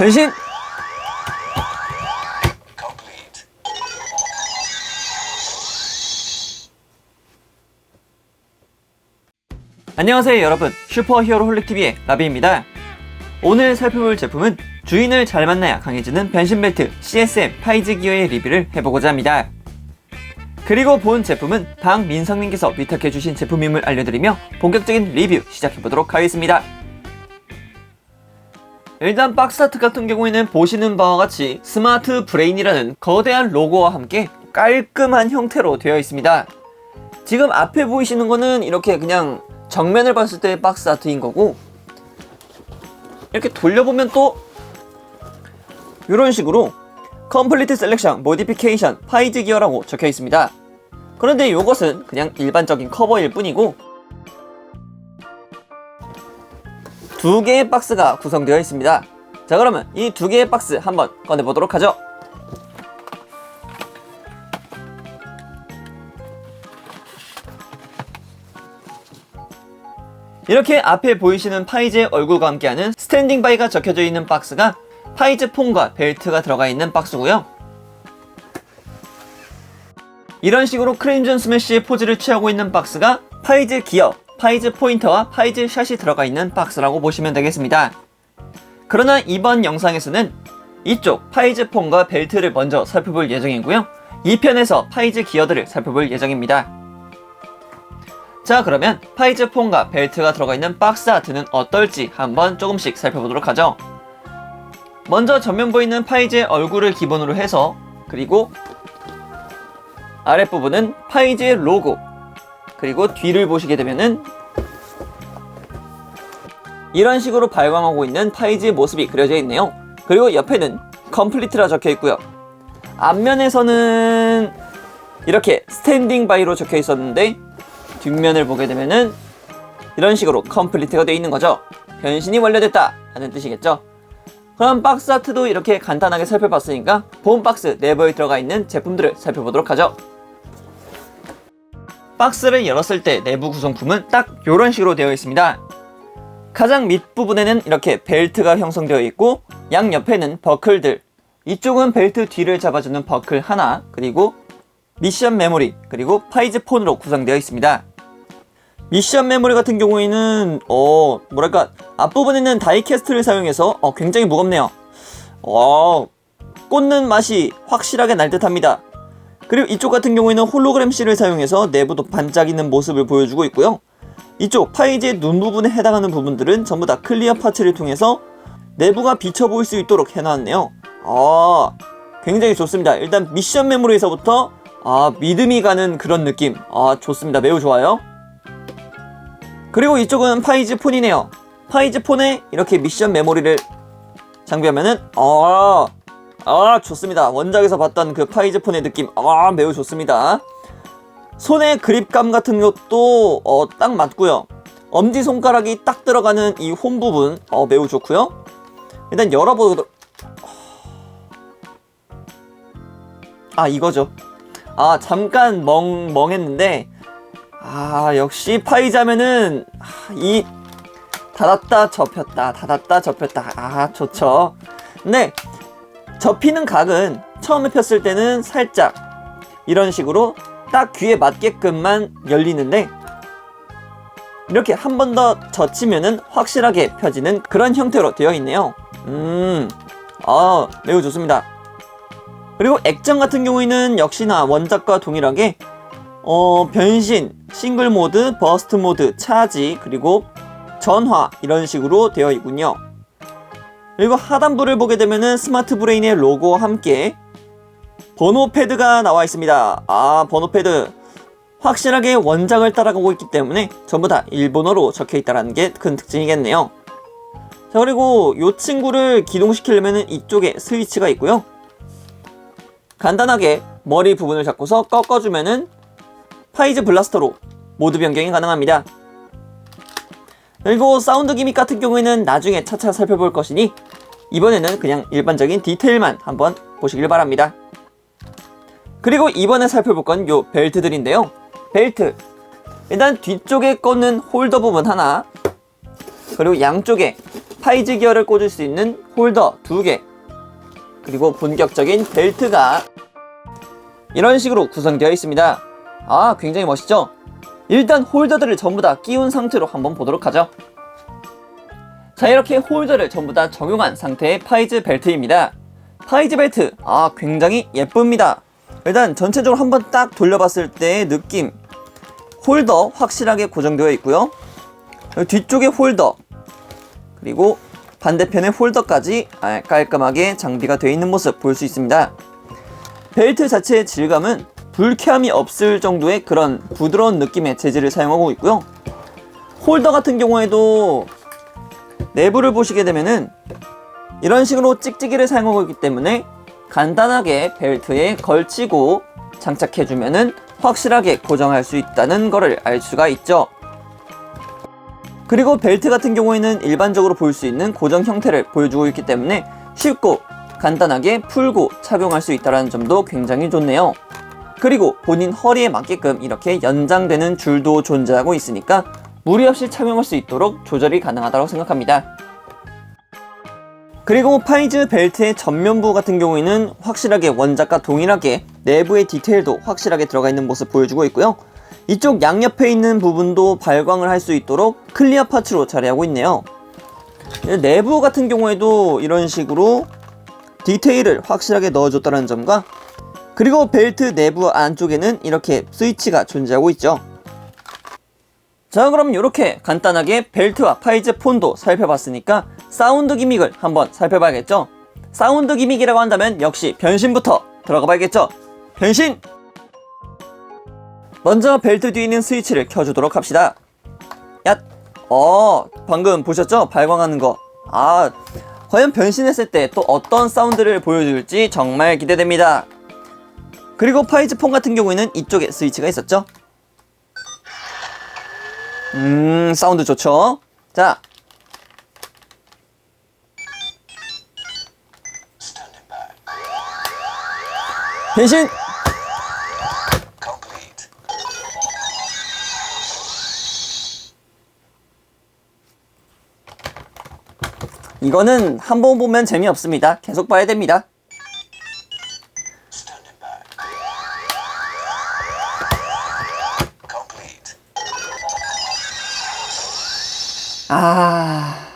변신! 안녕하세요 여러분. 슈퍼히어로 홀릭TV의 라비입니다. 오늘 살펴볼 제품은 주인을 잘 만나야 강해지는 변신벨트 CSM 파이즈 기어의 리뷰를 해보고자 합니다. 그리고 본 제품은 박민성님께서 위탁해주신 제품임을 알려드리며 본격적인 리뷰 시작해보도록 하겠습니다 일단 박스 아트 같은 경우에는 보시는 바와 같이 스마트 브레인이라는 거대한 로고와 함께 깔끔한 형태로 되어 있습니다 지금 앞에 보이시는 거는 이렇게 그냥 정면을 봤을 때 박스 아트인 거고 이렇게 돌려보면 또 이런 식으로 컴플리트 셀렉션 모디피케이션 파이즈 기어라고 적혀 있습니다. 그런데 이것은 그냥 일반적인 커버일 뿐이고 두 개의 박스가 구성되어 있습니다. 자 그러면 이 두 개의 박스 한번 꺼내보도록 하죠. 이렇게 앞에 보이시는 파이즈의 얼굴과 함께하는 스탠딩 바이가 적혀져 있는 박스가 파이즈 폰과 벨트가 들어가 있는 박스고요. 이런 식으로 크레임전 스매시의 포즈를 취하고 있는 박스가 파이즈 기어, 파이즈 포인터와 파이즈 샷이 들어가 있는 박스라고 보시면 되겠습니다. 그러나 이번 영상에서는 이쪽 파이즈 폰과 벨트를 먼저 살펴볼 예정이고요. 2편에서 파이즈 기어들을 살펴볼 예정입니다. 자 그러면 파이즈 폰과 벨트가 들어가 있는 박스 아트는 어떨지 한번 조금씩 살펴보도록 하죠. 먼저 전면 보이는 파이즈의 얼굴을 기본으로 해서 그리고 아랫부분은 파이즈의 로고 그리고 뒤를 보시게 되면은 이런 식으로 발광하고 있는 파이즈의 모습이 그려져 있네요. 그리고 옆에는 컴플리트라 적혀 있고요. 앞면에서는 이렇게 스탠딩 바이로 적혀 있었는데 뒷면을 보게 되면은 이런 식으로 컴플리트가 되어 있는 거죠. 변신이 완료됐다 하는 뜻이겠죠. 그럼 박스 아트도 이렇게 간단하게 살펴봤으니까 본 박스 내부에 들어가 있는 제품들을 살펴보도록 하죠. 박스를 열었을 때 내부 구성품은 딱 이런 식으로 되어 있습니다. 가장 밑부분에는 이렇게 벨트가 형성되어 있고 양 옆에는 버클들 이쪽은 벨트 뒤를 잡아주는 버클 하나 그리고 미션 메모리 그리고 파이즈 폰으로 구성되어 있습니다. 미션 메모리 같은 경우에는 어 뭐랄까 앞부분에는 다이캐스트를 사용해서 어, 굉장히 무겁네요. 어 꽂는 맛이 확실하게 날 듯합니다. 그리고 이쪽 같은 경우에는 홀로그램 C를 사용해서 내부도 반짝이는 모습을 보여주고 있고요. 이쪽 파이즈의 눈 부분에 해당하는 부분들은 전부 다 클리어 파츠를 통해서 내부가 비쳐 보일 수 있도록 해놨네요. 아 굉장히 좋습니다. 일단 미션 메모리에서부터 아 믿음이 가는 그런 느낌. 아 좋습니다. 매우 좋아요. 그리고 이쪽은 파이즈 폰이네요. 파이즈 폰에 이렇게 미션 메모리를 장비하면은 아, 아 좋습니다. 원작에서 봤던 그 파이즈 폰의 느낌 아 매우 좋습니다. 손의 그립감 같은 것도 어, 딱 맞고요. 엄지 손가락이 딱 들어가는 이 홈 부분 어, 매우 좋고요. 일단 열어보도록 아 이거죠. 아 잠깐 멍 멍했는데 아 역시 파이자면은 아, 이 닫았다 접혔다 닫았다 접혔다 아 좋죠 근데 접히는 각은 처음에 폈을 때는 살짝 이런 식으로 딱 귀에 맞게끔만 열리는데 이렇게 한 번 더 젖히면은 확실하게 펴지는 그런 형태로 되어 있네요 음, 아 매우 좋습니다 그리고 액정 같은 경우에는 역시나 원작과 동일하게 어, 변신, 싱글 모드, 버스트 모드, 차지, 그리고 전화 이런 식으로 되어 있군요. 그리고 하단부를 보게 되면은 스마트 브레인의 로고와 함께 번호 패드가 나와 있습니다. 아, 번호 패드. 확실하게 원작을 따라가고 있기 때문에 전부 다 일본어로 적혀 있다는 게 큰 특징이겠네요. 자, 그리고 이 친구를 기동시키려면 이쪽에 스위치가 있고요. 간단하게 머리 부분을 잡고서 꺾어주면은 파이즈 블라스터로 모드 변경이 가능합니다. 그리고 사운드 기믹 같은 경우에는 나중에 차차 살펴볼 것이니 이번에는 그냥 일반적인 디테일만 한번 보시길 바랍니다. 그리고 이번에 살펴볼 건 요 벨트들인데요. 벨트. 일단 뒤쪽에 꽂는 홀더 부분 하나, 그리고 양쪽에 파이즈 기어를 꽂을 수 있는 홀더 2개 그리고 본격적인 벨트가 이런 식으로 구성되어 있습니다. 아, 굉장히 멋있죠? 일단 홀더들을 전부 다 끼운 상태로 한번 보도록 하죠. 자, 이렇게 홀더를 전부 다 적용한 상태의 파이즈 벨트입니다. 파이즈 벨트, 아, 굉장히 예쁩니다. 일단 전체적으로 한번 딱 돌려봤을 때의 느낌. 홀더 확실하게 고정되어 있고요. 뒤쪽에 홀더, 그리고 반대편에 홀더까지 아, 깔끔하게 장비가 되어 있는 모습 볼 수 있습니다. 벨트 자체의 질감은 불쾌함이 없을 정도의 그런 부드러운 느낌의 재질을 사용하고 있고요. 홀더 같은 경우에도 내부를 보시게 되면은 이런 식으로 찍찍이를 사용하고 있기 때문에 간단하게 벨트에 걸치고 장착해주면은 확실하게 고정할 수 있다는 것을 알 수가 있죠. 그리고 벨트 같은 경우에는 일반적으로 볼 수 있는 고정 형태를 보여주고 있기 때문에 쉽고 간단하게 풀고 착용할 수 있다는 점도 굉장히 좋네요. 그리고 본인 허리에 맞게끔 이렇게 연장되는 줄도 존재하고 있으니까 무리 없이 착용할 수 있도록 조절이 가능하다고 생각합니다. 그리고 파이즈 벨트의 전면부 같은 경우에는 확실하게 원작과 동일하게 내부의 디테일도 확실하게 들어가 있는 모습 보여주고 있고요. 이쪽 양옆에 있는 부분도 발광을 할 수 있도록 클리어 파츠로 자리하고 있네요. 내부 같은 경우에도 이런 식으로 디테일을 확실하게 넣어줬다는 점과 그리고 벨트 내부 안쪽에는 이렇게 스위치가 존재하고 있죠. 자 그럼 이렇게 간단하게 벨트와 파이즈 폰도 살펴봤으니까 사운드 기믹을 한번 살펴봐야겠죠. 사운드 기믹이라고 한다면 역시 변신부터 들어가 봐야겠죠. 변신! 먼저 벨트 뒤에 있는 스위치를 켜주도록 합시다. 야, 어, 방금 보셨죠? 발광하는 거. 아, 과연 변신했을 때 또 어떤 사운드를 보여줄지 정말 기대됩니다. 그리고 파이즈 폰 같은 경우에는 이쪽에 스위치가 있었죠? 음, 사운드 좋죠? 자. 변신! 이거는 한 번 보면 재미없습니다. 계속 봐야 됩니다. 아.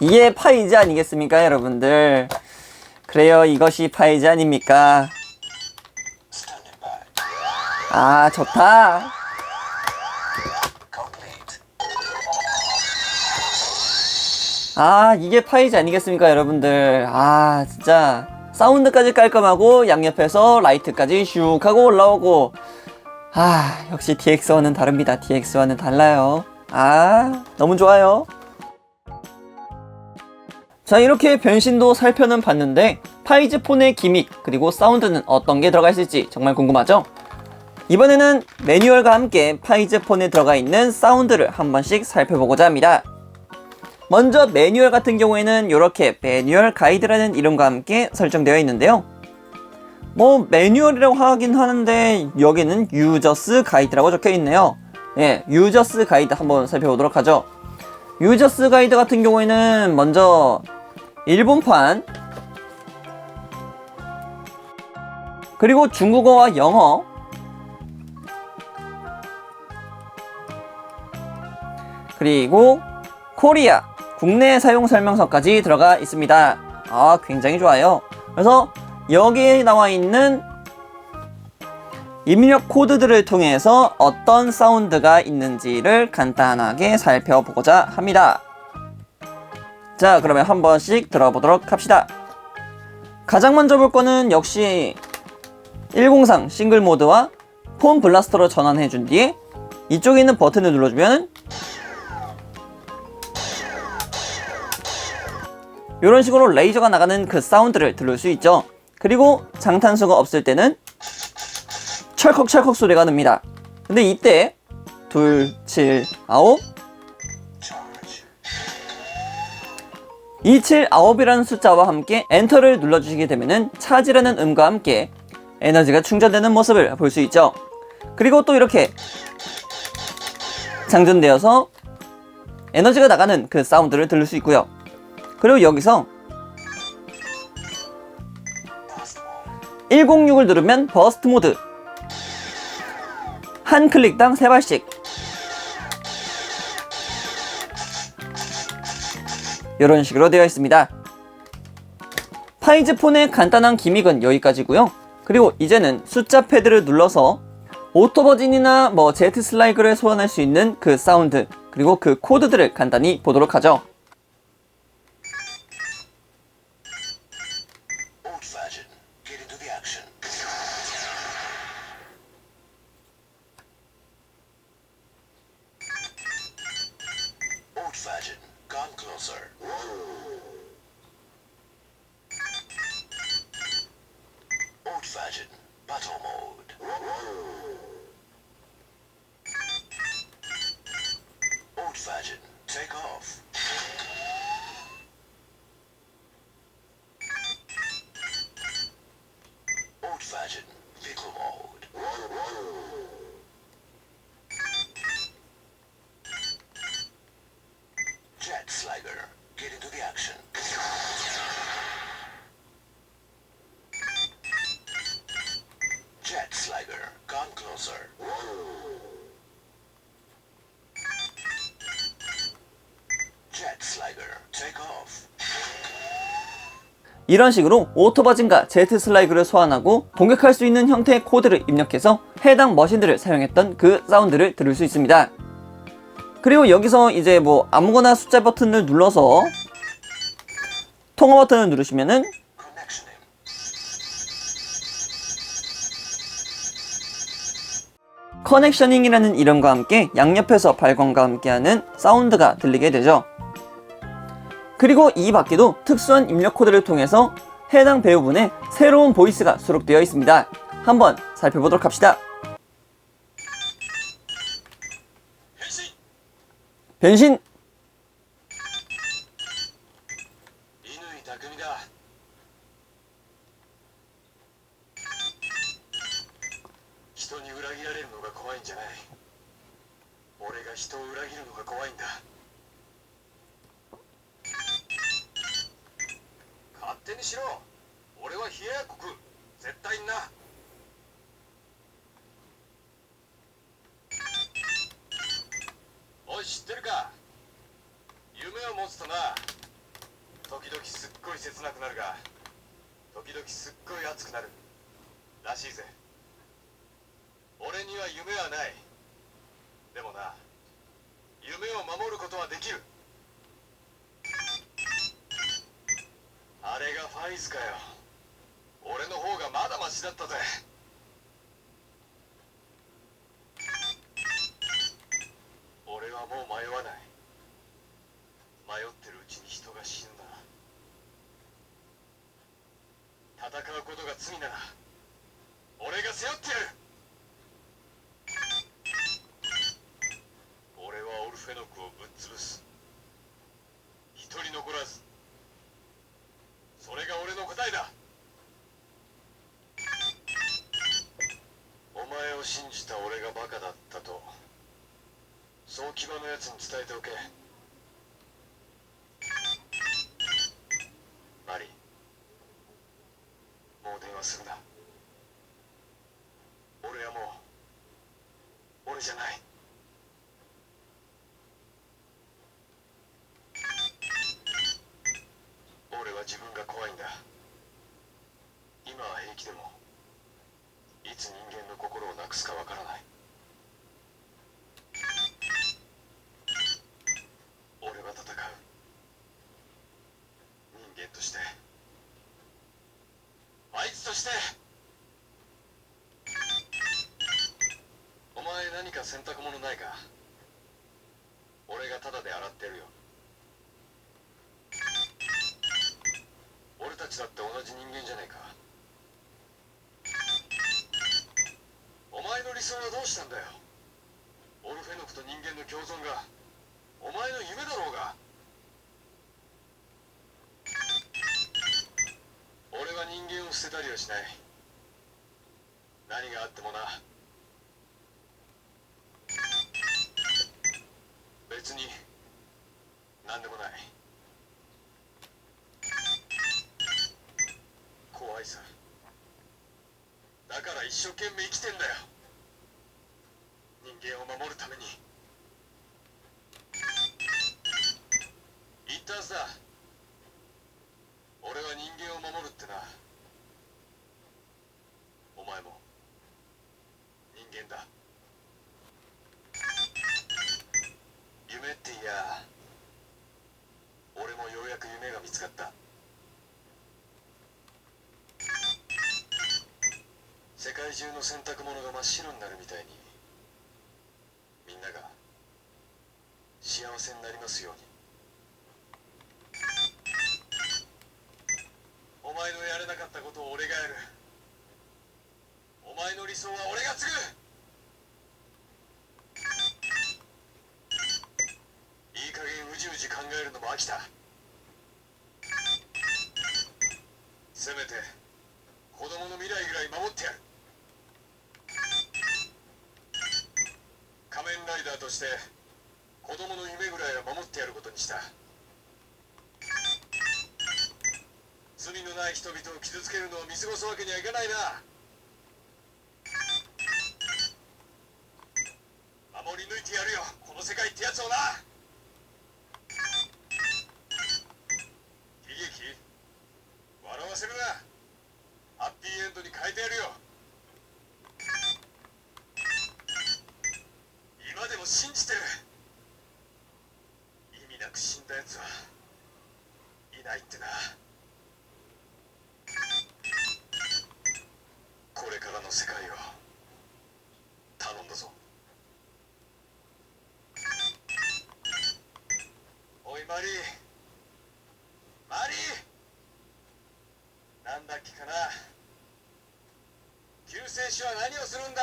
이게 파이즈 아니겠습니까, 여러분들? 그래요, 이것이 파이즈 아닙니까? 아, 좋다. 아, 이게 파이즈 아니겠습니까, 여러분들? 아, 진짜. 사운드까지 깔끔하고, 양옆에서 라이트까지 슉 하고 올라오고. 아, 역시 DX1은 다릅니다. DX1은 달라요. 아, 너무 좋아요. 자, 이렇게 변신도 살펴는 봤는데, 파이즈 폰의 기믹, 그리고 사운드는 어떤 게 들어가 있을지 정말 궁금하죠? 이번에는 매뉴얼과 함께 파이즈 폰에 들어가 있는 사운드를 한 번씩 살펴보고자 합니다. 먼저 매뉴얼 같은 경우에는 이렇게 매뉴얼 가이드라는 이름과 함께 설정되어 있는데요. 뭐 매뉴얼이라고 하긴 하는데 여기는 유저스 가이드라고 적혀 있네요. 예, 유저스 가이드 한번 살펴보도록 하죠. 유저스 가이드 같은 경우에는 먼저 일본판 그리고 중국어와 영어 그리고 코리아 국내 사용 설명서까지 들어가 있습니다. 아, 굉장히 좋아요. 그래서 여기에 나와 있는 입력 코드들을 통해서 어떤 사운드가 있는지를 간단하게 살펴보고자 합니다. 자, 그러면 한 번씩 들어보도록 합시다. 가장 먼저 볼 거는 역시 103 싱글 모드와 폰 블라스터로 전환해 준 뒤에 이쪽에 있는 버튼을 눌러주면 이런 식으로 레이저가 나가는 그 사운드를 들을 수 있죠. 그리고 장탄수가 없을 때는 철컥철컥 소리가 납니다. 근데 이때 둘, 칠, 아홉 27, 9이라는 숫자와 함께 엔터를 눌러주시게 되면 차지라는 음과 함께 에너지가 충전되는 모습을 볼 수 있죠. 그리고 또 이렇게 장전되어서 에너지가 나가는 그 사운드를 들을 수 있고요. 그리고 여기서 106을 누르면 버스트 모드 한 클릭당 3발씩 이런 식으로 되어 있습니다. 파이즈 폰의 간단한 기믹은 여기까지고요. 그리고 이제는 숫자 패드를 눌러서 오토버진이나 뭐 제트 슬라이그를 소환할 수 있는 그 사운드 그리고 그 코드들을 간단히 보도록 하죠. budget. 이런 식으로 오토버진과 제트 슬라이그를 소환하고 공격할 수 있는 형태의 코드를 입력해서 해당 머신들을 사용했던 그 사운드를 들을 수 있습니다. 그리고 여기서 이제 뭐 아무거나 숫자 버튼을 눌러서 통화 버튼을 누르시면은. 커넥셔닝이라는 이름과 함께 양옆에서 발광과 함께하는 사운드가 들리게 되죠. 그리고 이 밖에도 특수한 입력 코드를 통해서 해당 배우분의 새로운 보이스가 수록되어 있습니다. 한번 살펴보도록 합시다. 변신! しろ。俺は冷ややこ食う。絶対にな。おい知ってるか。夢を持つとな。時々すっごい切なくなるが。時々すっごい熱くなる。らしいぜ。俺には夢はない。でもな。夢を守ることはできるあれがファイズかよ俺の方がまだったぜ。俺はもう迷わない。迷ってるうちに人が死ぬな戦うことが罪なら俺が背負ってやる。俺はオルフェノクをぶっ潰す。一人残らず。それが俺の答えだお前を信じた俺がバカだったとそう牙のやつに伝えておけ。マリもう電話するな。俺はもう俺じゃない。俺は自分が怖いんだ。今は平気でもいつ人間の心をなくすかわからない。さんはどうしたんだよ？オルフェノクと人間の共存がお前の夢だろうが。俺は人間を捨てたりはしない。何があってもな。別に何でもない。怖いさ。だから一生懸命生きてんだよ。間を守るために。言ったはずだ。俺は人間を守るってな。お前も。人間だ。夢っていや俺もようやく夢が見つかった。世界中の洗濯物が真っ白になるみたいにみんなが幸話すように。お前のやれなかったことを俺がやる。お前の理想は俺が継ぐ。見過ごすわけにはいかないな守り抜いてやるよこの世界ってやつをな悲劇笑わせるなハッピーエンドに変えてやるよ今でも信じてる意味なく死んだ奴はいないってなこれからの世界を頼んだぞおいマリーマリーなんだっけかな救世主は何をするんだ？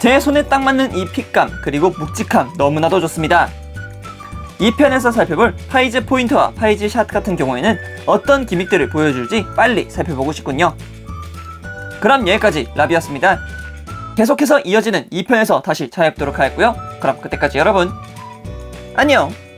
제 손에 딱 맞는 이 핏감 그리고 묵직함 너무나도 좋습니다. 2편에서 살펴볼 파이즈 포인트와 파이즈 샷 같은 경우에는 어떤 기믹들을 보여줄지 빨리 살펴보고 싶군요. 그럼 여기까지 라비였습니다. 계속해서 이어지는 2편에서 다시 찾아뵙도록 하겠고요. 그럼 그때까지 여러분 안녕!